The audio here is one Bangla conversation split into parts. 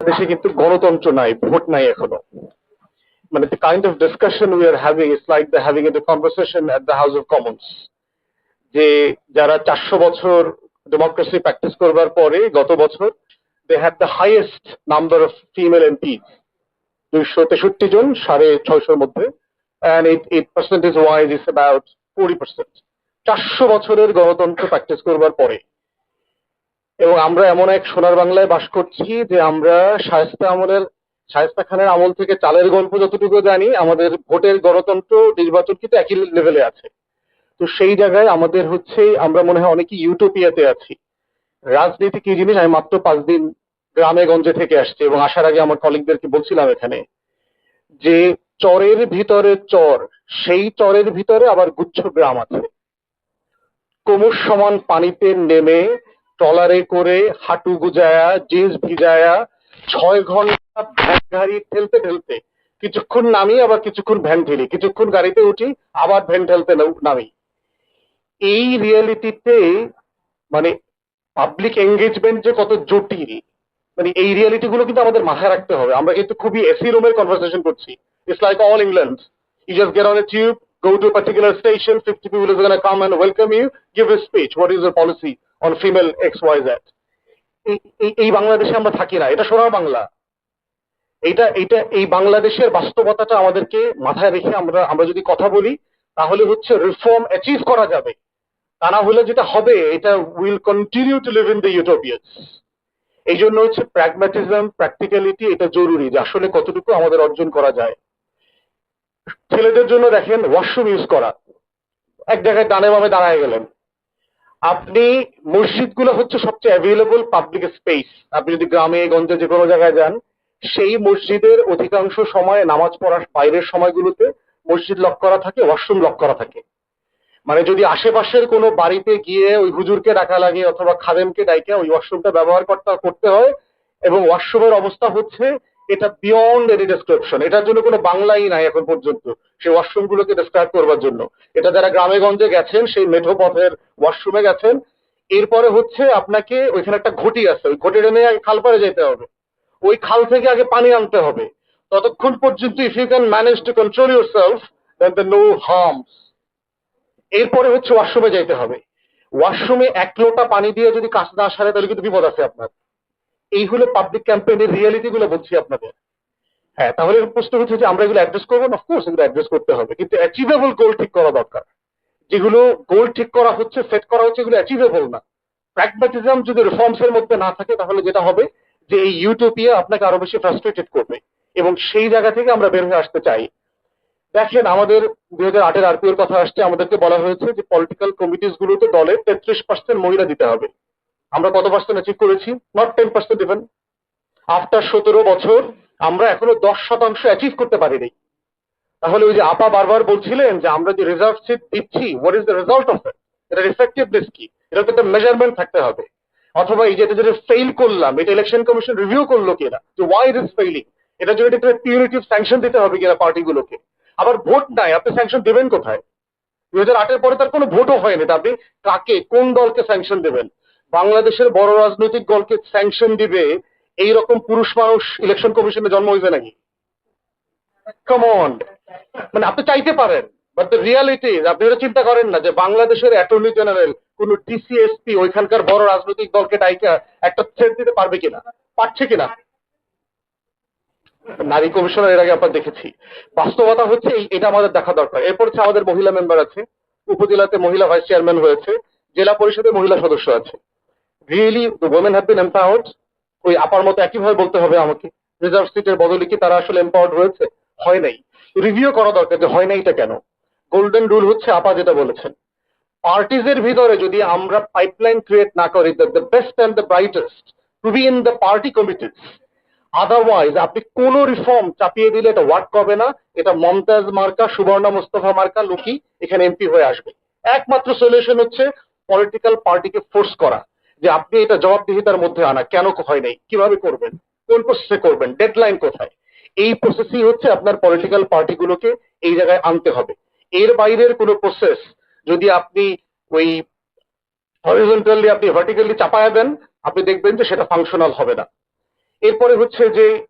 দেশে কিন্তু গণতন্ত্র নাই, ভোট নাই এখনও। মানে the kind of discussion we are having is like the having a conversation at the House of Commons, যে যারা চারশো বছর ডেমোক্রেসি প্র্যাকটিস করবার পরে গত বছর they have the highest number of female MPs দুইশো তেষট্টি জন সাড়ে ছয়শোর মধ্যে and eight eight percentage wise is about forty percent চারশো বছরের গণতন্ত্র প্র্যাকটিস করবার পরে। এবং আমরা এমন এক সোনার বাংলায় বাস করছি যে আমরা শায়েস্তা আমলের, শায়েস্তা খানের আমল থেকে চালের গল্প যতটুকু জানি, আমাদের ভোটের গণতন্ত্র নির্বাচন কিন্তু একই লেভেলে আছে। তো সেই জায়গায় আমাদের হচ্ছে, আমরা মনে হয় অনেকে ইউটোপিয়াতে আছি। রাজনীতি কি জিনিস? আমি মাত্র পাঁচ দিন গ্রামে গঞ্জে থেকে আসছি এবং আসার আগে আমার কলিগদেরকে বলছিলাম এখানে যে চরের ভিতরে চর, সেই চরের ভিতরে আবার গুচ্ছ গ্রাম আছে। কোমর সমান পানিতে নেমে ট্রলারে করে হাঁটু গুজায়া জিন্স ভিজায়া, ছয় ঘণ্টা ভ্যান গাড়ি ঠেলতে ঠেলতে, কিছুক্ষণ নামি, আবার কিছুক্ষণ ভ্যান ঠেলি। কিছুক্ষণ গাড়িতে উঠি, আবার ভ্যান ঠেলতে নামি এই রিয়েলিটিতে মানে পাবলিক এঙ্গেজমেন্ট যে কত জটিল মানে এই রিয়ালিটি গুলো কিন্তু আমাদের মাথায় রাখতে হবে। আমরা কিন্তু খুবই এসি রুমের কনভারসেশন করছি। It's like all England you just get on a tube go to a particular station 50 people is going to come and welcome you, give a speech. What is your policy on female xyz এই- বাংলাদেশে আমরা থাকি না, এটা বাংলা। এইটা এইটা, এই বাংলাদেশের বাস্তবতাটা আমাদেরকে মাথায় রেখে আমরা আমরা যদি কথা বলি, তাহলে হচ্ছে রিফর্ম অ্যাচিভ করা যাবে। তা না হলে যেটা হবে, এটা will continue to live in the utopias এই জন্য হচ্ছে প্র্যাগম্যাটিজম প্র্যাকটিক্যালিটি এটা জরুরি যে আসলে কতটুকু আমাদের অর্জন করা যায়। ছেলেদের জন্য দেখেন ওয়াশরুম ইউজ করা। এক জায়গায় ডানে বামে দাঁড়ায় গেলেন। আপনি মসজিদগুলো হচ্ছে সবচেয়ে অ্যাভেলেবল পাবলিক স্পেস আপনি যদি গ্রামে, গঞ্জে যে কোনো জায়গায় যান, সেই মসজিদের অধিকাংশ সময় নামাজ পড়ার বাইরের সময়গুলোতে মসজিদ লক করা থাকে ওয়াশরুম লক করা থাকে। মানে যদি আশেপাশের কোনো বাড়িতে গিয়ে ওই হুজুরকে ডাকা লাগে অথবা খাদেমকে ডাইকে ওই ওয়াশরুমটা ব্যবহার করতে করতে হয়, এবং ওয়াশরুমের অবস্থা হচ্ছে এটা বিয়ন্ড এনি ডেসক্রিপশন এটার জন্য কোনো বাংলাই নাই এখন পর্যন্ত। সেই ওয়াশরুম গুলোকে ডেসক্রাইব করবার জন্য। এটা যারা গ্রামে গঞ্জে গেছেন, সেই মেঠো পথের ওয়াশরুমে গেছেন। এরপরে হচ্ছে আপনাকে ওইখানে একটা ঘটি আছে। ওই ঘটিটা নিয়ে আগে খাল পাড়ে যেতে হবে। ওই খাল থেকে আগে পানি আনতে হবে। ততক্ষণ পর্যন্ত if you can manage to control yourself then the no harms এরপরে হচ্ছে ওয়াশরুমে যাইতে হবে। ওয়াশরুমে এক লোটা পানি দিয়ে যদি কাজ না সারে, তাহলে কিন্তু বিপদ আছে আপনার। এই হলো পাবলিক ক্যাম্পেইনের রিয়েলিটি গুলো বলছি আপনাদের। হ্যাঁ তাহলে প্রশ্ন হচ্ছে যে আমরা এগুলো অ্যাড্রেস করব? অফকোর্স এগুলো অ্যাড্রেস করতে হবে, কিন্তু অ্যাচিভেবল গোল ঠিক করা দরকার। যেগুলো গোল ঠিক করা হচ্ছে সেট করা হচ্ছে, এগুলো অ্যাচিভেবল না। প্র্যাগম্যাটিজম যদি রিফর্মস এর মধ্যে না থাকে, তাহলে যেটা হবে যে এই ইউটোপিয়া আপনাকে আরও বেশি ফ্রাস্ট্রেটেড করবে এবং সেই জায়গা থেকে আমরা বের হয়ে আসতে চাই। দেখেন, আমাদের দুই হাজার আটের আরপিও এর কথা আসছে, আমাদেরকে বলা হয়েছে যে পলিটিক্যাল কমিটিস গুলোতে দলের তেত্রিশ পার্সেন্ট মহিলা দিতে হবে। আমরা কত পার্সেন্ট অ্যাচিভ করেছি? Not ten percent even after সতেরো বছর, আমরা এখনও দশ শতাংশ অ্যাচিভ করতে পারিনি। তাহলে ওই যে আপা বারবার বলছিলেন যে আমরা যে রিজার্ভ সিট দিচ্ছি what is the result of it এটার এফেক্টিভনেস কি? এটা একটা মেজারমেন্ট থাকতে হবে। অথবা এই যে এটা যেটা ফেইল করলাম, এটা ইলেকশন কমিশন রিভিউ করল কিনা, যে ওয়াই ইট ইজ ফেইলিং এটার জন্য একটা পিউরিটিভ স্যাংশন দিতে হবে কিনা পার্টিগুলোকে আবার ভোট নাই, আপনি স্যাংশন দেবেন কোথায়? দুই হাজার আটের পরে তার কোনো ভোটও হয়নি। তা আপনি কাকে, কোন দলকে স্যাংশন দেবেন? বাংলাদেশের বড় রাজনৈতিক দলকে স্যাংশন দিবে এই রকম পুরুষ মানুষ ইলেকশন কমিশনে জন্ম হয়েছে নাকি? কমন মানে আপনি চাইতে পারেন বাট দ্য রিয়ালিটি আপনি এটা চিন্তা করেন না যে বাংলাদেশের অ্যাটর্নি জেনারেল কোন ডিসিএসপি ওইখানকার বড় রাজনৈতিক দলকে ডাইকা একটা থ্রেড দিতে পারবে কিনা? পারছে কিনা? নারী কমিশনার এর আগে আমরা দেখেছি। বাস্তবতা হচ্ছে এটা আমাদের দেখা দরকার। এরপর হচ্ছে আমাদের মহিলা মেম্বার আছে, উপজেলাতে মহিলা ভাইস চেয়ারম্যান হয়েছে, জেলা পরিষদে মহিলা সদস্য আছে। Really women have been empowered ওই আপার মতো একইভাবে বলতে হবে আমাকে। রিজার্ভ সিটের বদলে কি তারা আসলে এম্পাওয়ার্ড রয়েছে? হয় নাই। রিভিউ করা দরকার যে হয় নাইটা কেন? গোল্ডেন রুল হচ্ছে আপা যেটা বলেছেন। পার্টিজের ভিতরে যদি আমরা পাইপলাইন ক্রিয়েট না করি the best and the brightest to be in the party committees otherwise আপনি কোন রিফর্ম চাপিয়ে দিলে এটা ওয়ার্ক করবে না। এটা মমতাজ মার্কা সুবর্ণা মুস্তফা মার্কা লোকই এখানে এমপি হয়ে আসবে। একমাত্র সলিউশন হচ্ছে পলিটিক্যাল পার্টিকে ফোর্স করা। যে আপনি এটা জবাবদিহিতার মধ্যে আনা, কেন হয় নাই, কীভাবে করবেন, কোন প্রসেসে করবেন ডেডলাইন কোথায়? এই প্রসেসই হচ্ছে আপনার পলিটিক্যাল পার্টিগুলোকে এই জায়গায় আনতে হবে। এর বাইরের কোনো প্রসেস যদি আপনি ওই হরিজন্টালি আপনি ভার্টিক্যালি চাপায়া দেন, আপনি দেখবেন যে সেটা ফাংশনাল হবে না। এরপরে হচ্ছে যে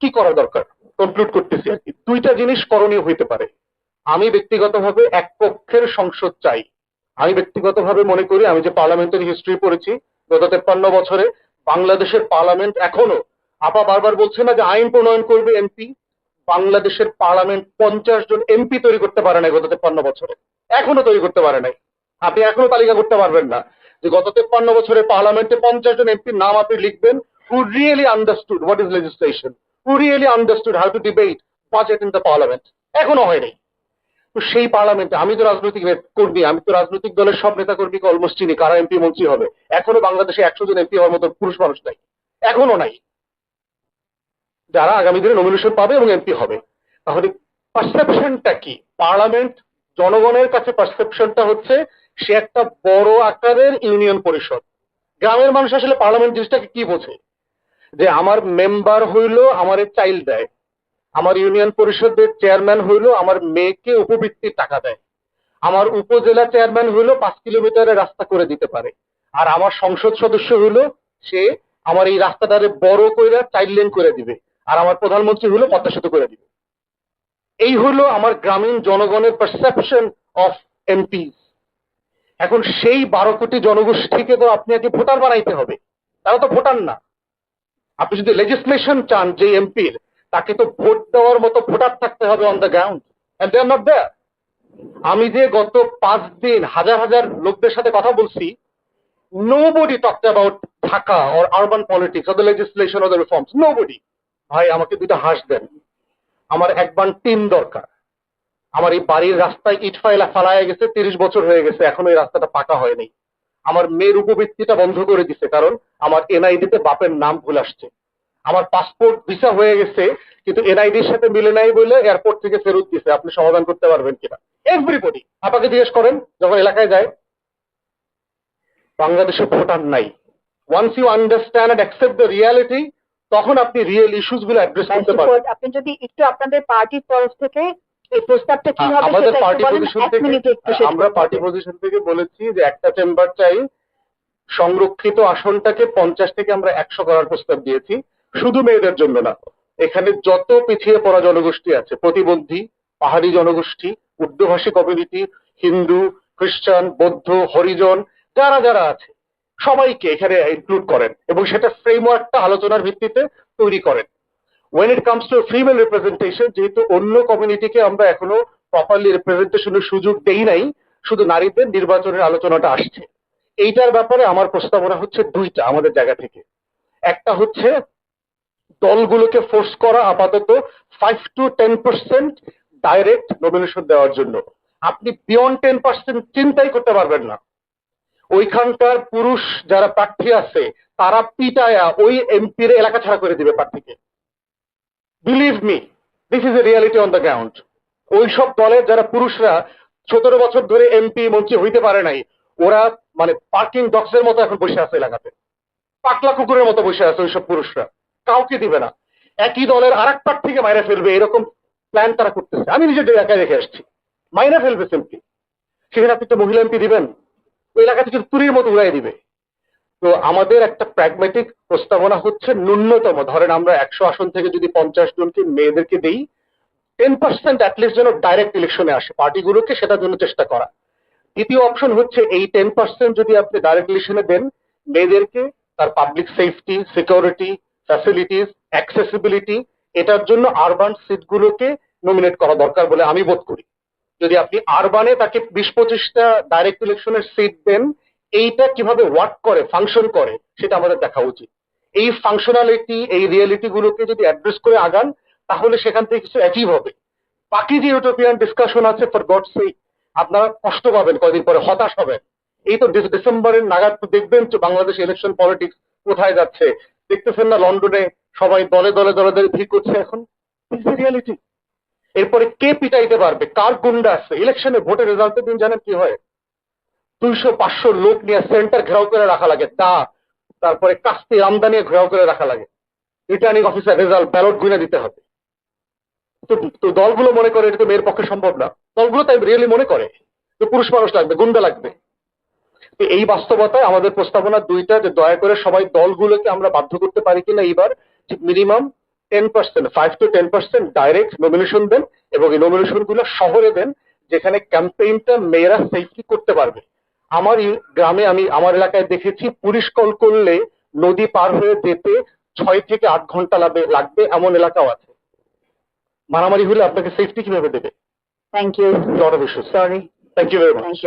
কি করা দরকার? কনক্লুড করতেছি আর কি। দুইটা জিনিস করণীয় হইতে পারে। আমি ব্যক্তিগতভাবে এক পক্ষের সংসদ চাই। আমি ব্যক্তিগতভাবে মনে করি, আমি যে পার্লামেন্টারি হিস্ট্রি পড়েছি, গত তেপ্পান্ন বছরে বাংলাদেশের পার্লামেন্ট এখনও, আপা বারবার বলছে না যে আইন প্রণয়ন করবে এমপি, বাংলাদেশের পার্লামেন্ট পঞ্চাশ জন এমপি তৈরি করতে পারে নাই গত তেপ্পান্ন বছরে। এখনও তৈরি করতে পারে নাই। আপনি এখনও তালিকা করতে পারবেন না যে গত তেপ্পান্ন বছরে পার্লামেন্টে পঞ্চাশ জন এমপির নাম আপনি লিখবেন who really understood what is legislation who really understood how to debate budget in the parliament এখনও হয়নি। তো সেই পার্লামেন্টে আমি তো রাজনৈতিক নেত- কর্মী, আমি তো রাজনৈতিক দলের সব নেতা কর্মীকে অলমোস্ট চিনি, কারা এমপি মন্ত্রী হবে। এখনও বাংলাদেশে একশো জন এমপি হওয়ার মতো পুরুষ মানুষ নাই। এখনও নাই। যারা আগামী দিনে নমিনেশন পাবে এবং এমপি হবে। তাহলে পারসেপশনটা কি? পার্লামেন্ট জনগণের কাছে পারসেপশনটা হচ্ছে, সে একটা বড় আকারের ইউনিয়ন পরিষদ। গ্রামের মানুষ আসলে পার্লামেন্ট জিনিসটাকে কি বোঝে? যে আমার মেম্বার হইল, আমার চাইল্ড দেয়। আমার ইউনিয়ন পরিষদের চেয়ারম্যান হইল আমার মেয়েকে উপবৃত্তির টাকা দেয়। আমার উপজেলা চেয়ারম্যান হইল পাঁচ কিলোমিটারের রাস্তা করে দিতে পারে। আর আমার সংসদ সদস্য হইল সে আমার এই রাস্তাটারে বড় কইরা চাইল্ড লেন করে দিবে। আর আমার প্রধানমন্ত্রী হলো পদ্মা সেতু করে দিবে। এই হলো আমার গ্রামীণ জনগণের পারসেপশন অফ এমপি এখন সেই বারো কোটি জনগোষ্ঠীকে তো আপনি আগে ভোটার বানাইতে হবে। তারা তো ভোটার না। আপনি যদি লেজিসলেশন চান যে এমপির তাকে তো ভোট দেওয়ার মতো ভোটার থাকতে হবে on the ground and they are not there আমি যে গত পাঁচ দিন হাজার হাজার লোকদের সাথে কথা বলছি nobody talked about Dhaka or urban politics or the legislation or the reforms nobody ভাই, আমাকে দুইটা হাঁস দেন। আমার একবার টিম দরকার। আমার এই বাড়ির রাস্তায় ইট ফাইলা ফালায় গেছে, তিরিশ বছর হয়ে গেছে, এখনও এই রাস্তাটা পাকা হয়নি। আমার মেয়ের উপবৃত্তিটা বন্ধ করে দিছে, কারণ আমার এনআইডি তে বাপের নাম ভুল আসছে। আমার পাসপোর্ট ভিসা হয়ে গেছে কিন্তু এনআইডির সাথে মিলে নাই বলে এয়ারপোর্ট থেকে ফেরত দিছে আপনি সমাধান করতে পারবেন কিনা? এভরিবডি আপনাকে জিজ্ঞেস করেন যখন এলাকায় যায় বাংলাদেশে ভোটার নাই। Once you understand and accept the reality তখন আপনি রিয়েল ইস্যুসগুলো অ্যাড্রেস করতে পারবেন। আপনি যদি একটু আপনাদের পার্টির তরফ থেকে এই প্রস্তাবটা কি হবে আমাদের পার্টি পজিশন থেকে আমরা পার্টি পজিশন থেকে বলেছি যে একটা চেম্বার চাই সংরক্ষিত আসনটাকে পঞ্চাশ থেকে আমরা একশো করার প্রস্তাব দিয়েছি। শুধু মেয়েদের জন্য না, এখানে যত পিছিয়ে পড়া জনগোষ্ঠী আছে, প্রতিবন্ধী, পাহাড়ি জনগোষ্ঠী, উর্দুভাষী কমিউনিটি হিন্দু, খ্রিস্টান, বৌদ্ধ, হরিজন, যারা যারা আছে, সবাইকে এখানে ইনক্লুড করেন এবং সেটা ফ্রেমওয়ার্কটা আলোচনার ভিত্তিতে তৈরি করেন। When it comes to female representation যেহেতু অন্য কমিউনিটিকে আমরা এখনও প্রপারলি রিপ্রেজেন্টেশনের সুযোগ দেই নাই, শুধু নারীদের নির্বাচনের আলোচনাটা আসছে। এইটার ব্যাপারে আমার প্রস্তাবনা হচ্ছে দুইটা আমাদের জায়গা থেকে। একটা হচ্ছে দলগুলোকে ফোর্স করা আপাতত five to ten percent direct nomination দেওয়ার জন্য। আপনি বিয়ন্ড টেন পার্সেন্ট চিন্তাই করতে পারবেন না। ওইখানকার পুরুষ যারা প্রার্থী আছে, তারা পিটায়া ওই এমপির এলাকা ছাড়া করে দিবে প্রার্থীকে। Believe me this is a reality on the ground ওইসব দলের যারা পুরুষরা সতেরো বছর ধরে এমপি মন্ত্রী হইতে পারে নাই, ওরা মানে পার্কিং ডক্সের মতো এখন বসে আছে এলাকাতে। পাকলা কুকুরের মতো বসে আছে ওইসব পুরুষরা। কাউকে দিবে না। একই দলের আর এক প্রার্থীকে মাইরা ফেলবে, এরকম প্ল্যান তারা করতেছে। আমি নিজের এলাকায় দেখে আসছি। মাইরা ফেলবে এমপি সেখানে আপনি একটা মহিলা এমপি দিবেন। ওই এলাকা থেকে তুরির মতো উড়াই দিবে। তো আমাদের একটা প্র্যাগমেটিক প্রস্তাবনা হচ্ছে ন্যূনতম। ধরেন আমরা একশো আসন থেকে যদি পঞ্চাশ জনকে মেয়েদেরকে দেই টেন পার্সেন্ট অ্যাটলিস্ট যেন ডাইরেক্ট ইলেকশনে আসে। পার্টিগুলোকে সেটার জন্য চেষ্টা করা। দ্বিতীয় অপশন হচ্ছে এই টেন পার্সেন্ট যদি আপনি ডাইরেক্ট ইলেকশনে দেন, মেয়েদেরকে তার public safety security facilities accessibility এটার জন্য আরবান সিটগুলোকে নমিনেট করা দরকার বলে আমি বোধ করি। যদি আপনি আরবানে তাকে বিশ পঁচিশটা ডাইরেক্ট ইলেকশনের সিট দেন, এইটা কীভাবে ওয়ার্ক করে ফাংশন করে, সেটা আমাদের দেখা উচিত। এই ফাংশনালিটি এই রিয়েলিটি গুলোকে যদি অ্যাড্রেস করে আগান, তাহলে সেখান থেকে কিছু অ্যাচিভ হবে। বাকি যে ইউটোপিয়ান ডিসকাশন আছে ফর গড সেই আপনারা কষ্ট পাবেন কয়দিন পরে, হতাশ হবেন। এই তো ডিসেম্বরের নাগাদ দেখবেন বাংলাদেশ ইলেকশন পলিটিক্স কোথায় যাচ্ছে দেখতেছেন না লন্ডনে সবাই দলে দলে দলে দলে ভিড় করছে এখন? রিয়ালিটি এরপরে কে পিটাইতে পারবে? কার গুন্ডা আছে? ইলেকশনে ভোটের রেজাল্টের দিন জানেন কি হয়? দুইশো পাঁচশো লোক নিয়ে সেন্টার ঘেরাও করে রাখা লাগে। তা, তারপরে কাস্তি আমদানি ঘেরাও করে রাখা লাগে। রিটার্নিং অফিসার রেজাল্ট ব্যালট গুনে দিতে হবে। তো তো দলগুলো মনে করে এটা তো মেয়ের পক্ষে সম্ভব না। দলগুলো তাই রিয়েলি মনে করে যে পুরুষ মানুষ লাগবে, গুন্ডা লাগবে। তো এই বাস্তবতায় আমাদের প্রস্তাবনা দুইটা যে দয়া করে সবাই দলগুলোকে আমরা বাধ্য করতে পারি কিনা এইবার minimum ten percent five to ten percent direct nomination দেন এবং এই নমিনেশনগুলো শহরে দেন যেখানে ক্যাম্পেইনটা মেয়েরা সেফলি করতে পারবে। আমার গ্রামে আমি আমার এলাকায় দেখেছি পুলিশ কল করলে নদী পার হয়ে যেতে ছয় থেকে আট ঘণ্টা লাগবে লাগবে এমন এলাকাও আছে। মারামারি হলে আপনাকে সেফটি কীভাবে দেবে? Thank you sorry thank you very much